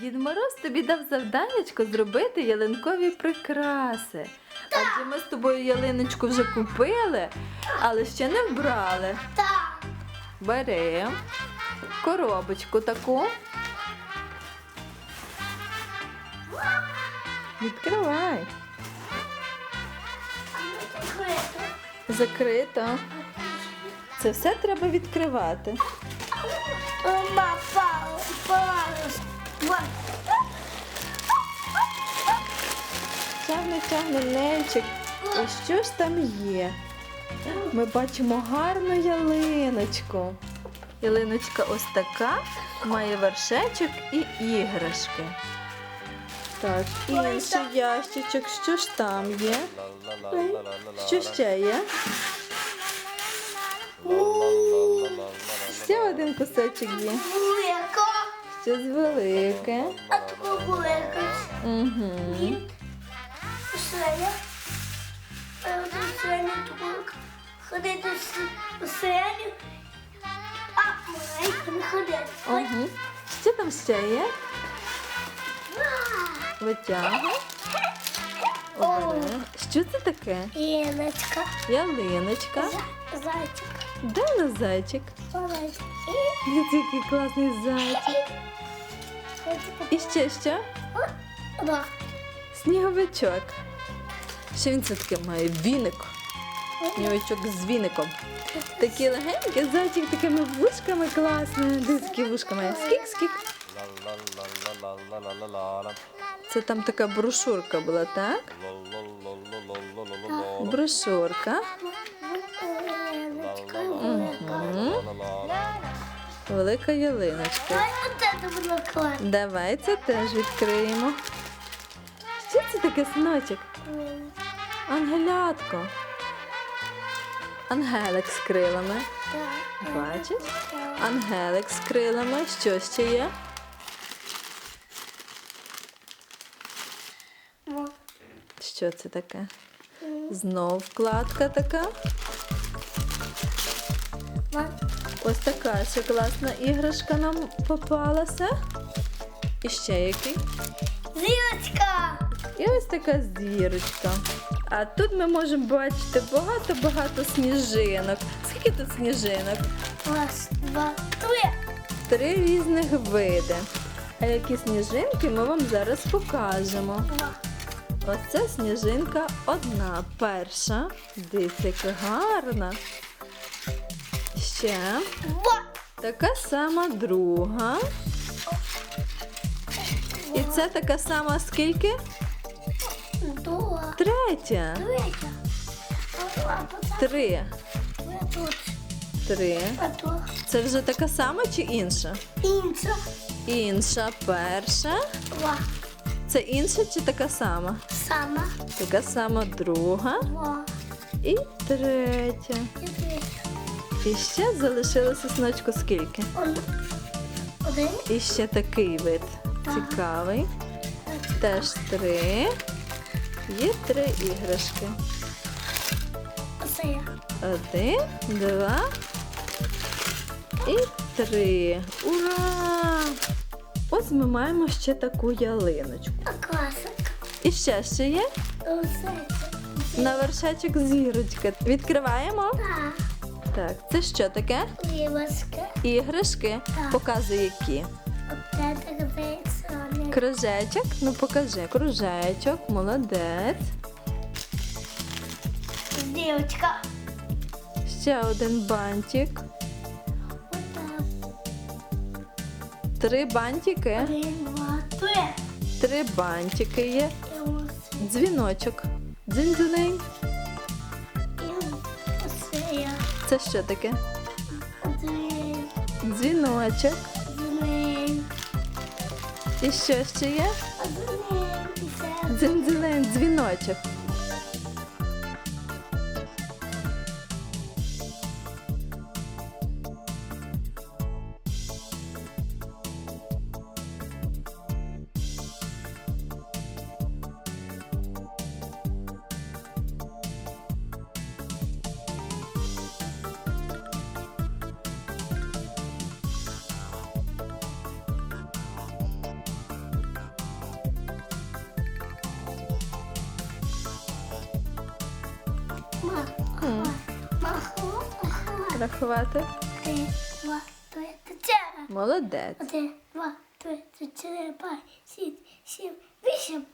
Дід Мороз тобі дав завданнячко зробити ялинкові прикраси. Адже ми з тобою ялиночку вже купили, але ще не вбрали. Так. Бери коробочку таку. Відкривай. Закрито. Це все треба відкривати. Мама, пау, Тягне, нельчик. І що ж там є? Ми бачимо гарну ялиночку. Ялиночка ось така, має вершечок і іграшки. Так, інший ящичок, що ж там є? Що ще є? Ще один кусочок є. Велика. Щось велике. А таку велика. Угу. Оселя. Оселя таку. Ходити в оселю. А маленька не ходити. Угу. Що там ще є? Витягуй. Обери. Що це таке? Єночка. Ялиночка. Зайчик. Де у нас зайчик? Зайчик. Який класний зайчик. І ще що? Сніговичок. Що він це таке має? Віник. Сніговичок з віником. Такі легенькі, зайчик такими вушками класними. Які вушка має. Скік, скік. Це там така брошурка була, так? Брошурка. Велика. Ялиночка. Давай це теж відкриємо. Що це таке синочок? Ангелятко. Ангелик з крилами. Бачиш? Ангелик з крилами. Що ще є? Що це таке? Знов вкладка така. Ось така ще класна іграшка нам попалася. І ще який. Зірочка. І ось така зірочка. А тут ми можемо бачити багато-багато сніжинок. Скільки тут сніжинок? Раз, два, три. Три різних види. А які сніжинки ми вам зараз покажемо. Два. Оце сніжинка одна. Перша. Дивіться, яка гарна. Ще Два. така сама друга. І це така сама скільки? Третя. Третя. Три. Тут. Три. А тут. Це вже така сама чи інша? Інша. Інша перша. Два. Це інша чи така сама? Сама. Така сама друга Два. і третя. І третя. І ще залишилося сночку скільки? Один. І ще такий вид. Цікавий. Теж три. Є три іграшки. Один, два і три. Ура! Ось ми маємо ще таку ялиночку. Класик. І ще ще є на вершечок зірочка. Відкриваємо. Так. Так, це що таке? Лівочка. Іграшки. Так. Показуй які. Оце так вийшло. Кружечок. Ну покажи. Кружечок, молодець. Дівчинка. Ще один бантик. Три бантики. Три. Бантики є. Дзвіночок. Я. Це що таке? Дзвіночок. Один. І що ще є? Дзинзелен, дзвіночок. Рахувати? Один, два, три, чотири. Молодець. Один, два, три, чотири, п'ять, шість, сім, вісім.